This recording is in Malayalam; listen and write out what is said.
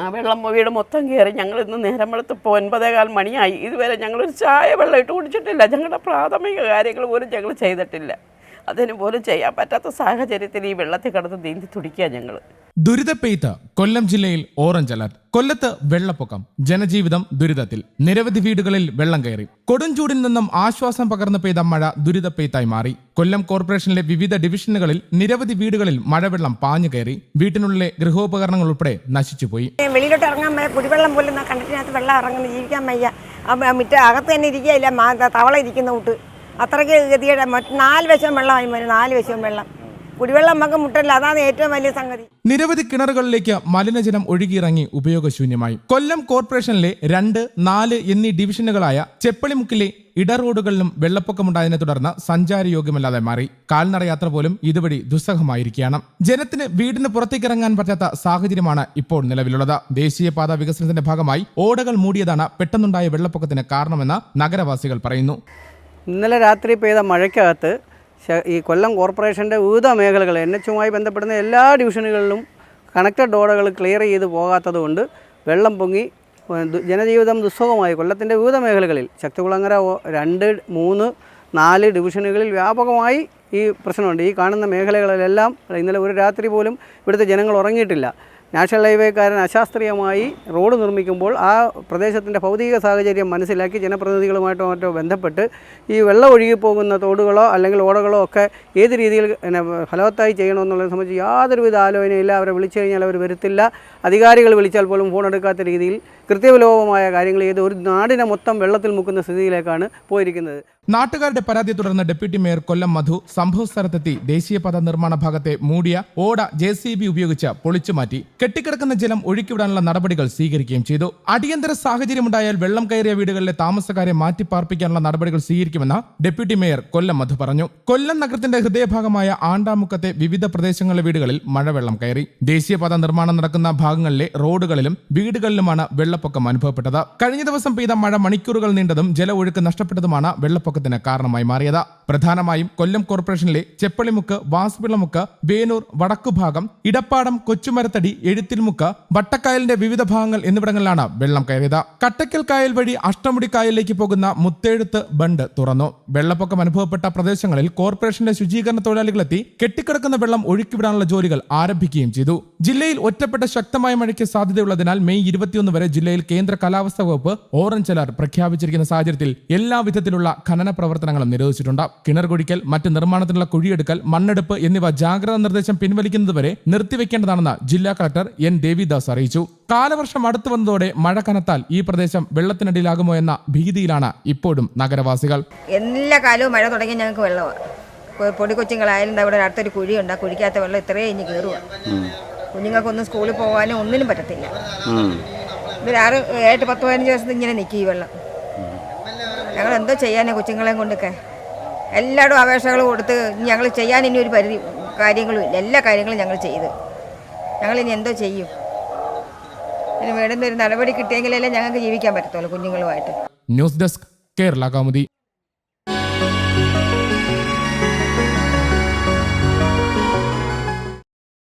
ആ വെള്ളം വീട് മൊത്തം കയറി ഞങ്ങൾ ഇന്ന് നേരം വെളുത്തപ്പോൾ ഒൻപതേകാൽ മണിയായി. ഇതുവരെ ഞങ്ങളൊരു ചായ വെള്ളം ഇട്ട് കുടിച്ചിട്ടില്ല. ഞങ്ങളുടെ പ്രാഥമിക കാര്യങ്ങൾ പോലും ഞങ്ങൾ ചെയ്തിട്ടില്ല. അതിന് പോലും ചെയ്യാൻ പറ്റാത്ത സാഹചര്യത്തിൽ ഈ വെള്ളത്തിൽ കിടന്ന് നീന്തി തുടിക്കുക ഞങ്ങൾ. ദുരിതപ്പെയ്ത്ത് കൊല്ലം ജില്ലയിൽ ഓറഞ്ച് അലർട്ട്. കൊല്ലത്ത് വെള്ളപ്പൊക്കം ജനജീവിതം ദുരിതത്തിൽ. നിരവധി വീടുകളിൽ വെള്ളം കയറി. കൊടുംചൂടിൽ നിന്നും ആശ്വാസം പകർന്നു പെയ്ത മഴ ദുരിതപ്പെയ്ത്തായി മാറി. കൊല്ലം കോർപ്പറേഷനിലെ വിവിധ ഡിവിഷനുകളിൽ നിരവധി വീടുകളിൽ മഴവെള്ളം പാഞ്ഞു കയറി. വീട്ടിനുള്ളിലെ ഗൃഹോപകരണങ്ങൾ ഉൾപ്പെടെ നശിച്ചുപോയി വെളിയിലോട്ട് ഇറങ്ങാൻ വയ്യ കുടിവെള്ളം പോലും കണ്ടിട്ടിനകത്ത് വെള്ളം ഇറങ്ങുന്നു. ജീവിക്കാൻ വയ്യ. മിറ്റ അകത്ത് തന്നെ ഇരിക്കുകയില്ല. തവള ഇരിക്കുന്ന കൂട്ട്. അത്രയ്ക്ക് ഗതിയുടെ നാല് വശം വെള്ളമായി നാല് വശം വെള്ളം. കുടിവെള്ളം നമുക്ക് മുട്ടല്ല അതാണ് ഏറ്റവും വലിയ സംഗതി. നിരവധി കിണറുകളിലേക്ക് മലിനജലം ഒഴുകിയിറങ്ങി ഉപയോഗശൂന്യമായി. കൊല്ലം കോർപ്പറേഷനിലെ രണ്ട് നാല് എന്നീ ഡിവിഷനുകളായ ചെപ്പളിമുക്കിലെ ഇടറോഡുകളിലും വെള്ളപ്പൊക്കമുണ്ടായതിനെ തുടർന്ന് സഞ്ചാരയോഗ്യമല്ലാതെ മാറി. കാൽനടയാത്ര പോലും ഇതുവഴി ദുസ്സഹമായിരിക്കുകയാണ്. ജനത്തിന് വീടിന് പുറത്തേക്ക് ഇറങ്ങാൻ പറ്റാത്ത സാഹചര്യമാണ് ഇപ്പോൾ നിലവിലുള്ളത്. ദേശീയപാത വികസനത്തിന്റെ ഭാഗമായി ഓടകൾ മൂടിയതാണ് പെട്ടെന്നുണ്ടായ വെള്ളപ്പൊക്കത്തിന് കാരണമെന്ന് നഗരവാസികൾ പറയുന്നു. ഇന്നലെ രാത്രി പെയ്ത മഴയ്ക്കകത്ത് ഈ കൊല്ലം കോർപ്പറേഷന്റെ വിവിധ മേഖലകൾ എൻ എച്ചുമായി ബന്ധപ്പെടുന്ന എല്ലാ ഡിവിഷനുകളിലും കണക്റ്റഡ് റോഡുകൾ ക്ലിയർ ചെയ്ത് പോകാത്തതുകൊണ്ട് വെള്ളം പൊങ്ങി ജനജീവിതം ദുസ്സുഖമായി കൊല്ലത്തിന്റെ വിവിധ മേഖലകളിൽ ശക്തികുളങ്ങര രണ്ട് മൂന്ന് നാല് ഡിവിഷനുകളിൽ വ്യാപകമായി ഈ പ്രശ്നമുണ്ട്. ഈ കാണുന്ന മേഖലകളിലെല്ലാം ഇന്നലെ ഒരു രാത്രി പോലും ഇവിടുത്തെ ജനങ്ങൾ ഉറങ്ങിയിട്ടില്ല. നാഷണൽ ഹൈവേക്കാരൻ അശാസ്ത്രീയമായി റോഡ് നിർമ്മിക്കുമ്പോൾ ആ പ്രദേശത്തിന്റെ ഭൗതിക സാഹചര്യം മനസ്സിലാക്കി ജനപ്രതിനിധികളുമായിട്ടോ മറ്റോ ബന്ധപ്പെട്ട് ഈ വെള്ളം ഒഴുകിപ്പോകുന്ന തോടുകളോ അല്ലെങ്കിൽ ഓടകളോ ഒക്കെ ഏത് രീതിയിൽ പിന്നെ ഫലവത്തായി ചെയ്യണമെന്നുള്ളത് സംബന്ധിച്ച് യാതൊരുവിധ ആലോചനയില്ല അവരെ വിളിച്ചു കഴിഞ്ഞാൽ അവർ വരത്തില്ല. അധികാരികൾ വിളിച്ചാൽ പോലും ഫോൺ എടുക്കാത്ത രീതിയിൽ കൃത്യവിലോപമായ കാര്യങ്ങൾ ചെയ്ത് ഒരു നാടിനെ മൊത്തം വെള്ളത്തിൽ മുക്കുന്ന സ്ഥിതിയിലേക്കാണ് പോയിരിക്കുന്നത്. നാട്ടുകാരുടെ പരാതിയെ തുടർന്ന് ഡെപ്യൂട്ടി മേയർ കൊല്ലം മധു സംഭവ സ്ഥലത്തെത്തി ദേശീയപാത നിർമ്മാണ ഭാഗത്തെ മൂടിയ ഓട ജെ സി ബി ഉപയോഗിച്ച് പൊളിച്ചു മാറ്റി. കെട്ടിക്കിടക്കുന്ന ജലം ഒഴുക്കിവിടാനുള്ള നടപടികൾ സ്വീകരിക്കുകയും ചെയ്തു. അടിയന്തര സാഹചര്യമുണ്ടായാൽ വെള്ളം കയറിയ വീടുകളിലെ താമസക്കാരെ മാറ്റിപ്പാർപ്പിക്കാനുള്ള നടപടികൾ സ്വീകരിക്കുമെന്ന് ഡെപ്യൂട്ടി മേയർ കൊല്ലം മധു പറഞ്ഞു. കൊല്ലം നഗരത്തിന്റെ ഹൃദയഭാഗമായ ആണ്ടാമുക്കത്തെ വിവിധ പ്രദേശങ്ങളിലെ വീടുകളിൽ മഴവെള്ളം കയറി. ദേശീയപാത നിർമ്മാണം നടക്കുന്ന ഭാഗങ്ങളിലെ റോഡുകളിലും വീടുകളിലുമാണ് വെള്ളപ്പൊക്കം അനുഭവപ്പെട്ടത്. കഴിഞ്ഞ ദിവസം പെയ്ത മഴ മണിക്കൂറുകൾ നീണ്ടതും ജല ഒഴുക്ക് നഷ്ടപ്പെട്ടതുമാണ് വെള്ളപ്പൊക്കത്തിന് കാരണമായി മാറിയത്. പ്രധാനമായും കൊല്ലം കോർപ്പറേഷനിലെ ചെപ്പളിമുക്ക് വാസ്പിളമുക്ക് വേനൂർ വടക്കുഭാഗം ഇടപ്പാടം കൊച്ചുമരത്തടി എഴുത്തിൽമുക്ക് വട്ടക്കായലിന്റെ വിവിധ ഭാഗങ്ങൾ എന്നിവിടങ്ങളിലാണ് വെള്ളം കയറിയത്. കട്ടക്കൽ കായൽ വഴി അഷ്ടമുടി കായലിലേക്ക് പോകുന്ന മുത്തേഴുത്ത് ബണ്ട് തുറന്നു. വെള്ളപ്പൊക്കം അനുഭവപ്പെട്ട പ്രദേശങ്ങളിൽ കോർപ്പറേഷന്റെ ശുചീകരണ തൊഴിലാളികളെത്തി കെട്ടിക്കിടക്കുന്ന വെള്ളം ഒഴുക്കിവിടാനുള്ള ജോലികൾ ആരംഭിക്കുകയും ചെയ്തു. ജില്ലയിൽ ഒറ്റപ്പെട്ട ശക്തമായ മഴയ്ക്ക് സാധ്യതയുള്ളതിനാൽ മെയ് ഇരുപത്തിയൊന്ന് വരെ ജില്ലയിൽ കേന്ദ്ര കാലാവസ്ഥാ വകുപ്പ് ഓറഞ്ച് അലർട്ട് പ്രഖ്യാപിച്ചിരിക്കുന്ന സാഹചര്യത്തിൽ എല്ലാ വിധത്തിലുള്ള ഖനന പ്രവർത്തനങ്ങളും നിരോധിച്ചിട്ടുണ്ട്. കിണർ കുഴിക്കൽ മറ്റ് നിർമ്മാണത്തിനുള്ള കുഴിയെടുക്കൽ മണ്ണെടുപ്പ് എന്നിവ ജാഗ്രതാ നിർദ്ദേശം പിൻവലിക്കുന്നതുവരെ നിർത്തിവെക്കേണ്ടതാണെന്ന് ജില്ലാ കളക്ടർ എൻ. ദേവിദാസ് അറിയിച്ചു. കാലവർഷം അടുത്തു വന്നതോടെ മഴ കനത്താൽ ഈ പ്രദേശം വെള്ളത്തിനടിയിലാകുമോ എന്ന ഭീതിയിലാണ് ഇപ്പോഴും നഗരവാസികൾ. എല്ലാ കാലവും മഴ തുടങ്ങി ഞങ്ങൾക്ക് വെള്ളമാണ് പൊടി കൊച്ചുങ്ങളായാലും അവിടെ ഇവിടെ അടുത്തൊരു കുഴിയുണ്ട്. ആ കുഴിക്കകത്ത് വെള്ളം ഇത്രയും ഇനി കയറുക കുഞ്ഞുങ്ങൾക്കൊന്നും സ്കൂളിൽ പോകാനും ഒന്നിനും പറ്റത്തില്ല. ഇതൊരു ആറ് ഏട്ട് പത്ത് പതിനഞ്ച് ദിവസത്തിൽ ഇങ്ങനെ നിൽക്കും ഈ വെള്ളം. ഞങ്ങൾ എന്തോ ചെയ്യാനേ കൊച്ചുങ്ങളെയും കൊണ്ടൊക്കെ. എല്ലായിടും അപേക്ഷകൾ കൊടുത്ത് ഞങ്ങൾ ചെയ്യാൻ ഇനി ഒരു പരിധി കാര്യങ്ങളും ഇല്ല. എല്ലാ കാര്യങ്ങളും ഞങ്ങൾ ചെയ്ത്. ഞങ്ങൾ ഇനി എന്തോ ചെയ്യും. ഇനി വേണ്ടുന്ന ഒരു നടപടി കിട്ടിയെങ്കിലല്ലേ ഞങ്ങൾക്ക് ജീവിക്കാൻ പറ്റത്തുള്ളൂ കുഞ്ഞുങ്ങളുമായിട്ട്. News desk Kerala Kaumudi.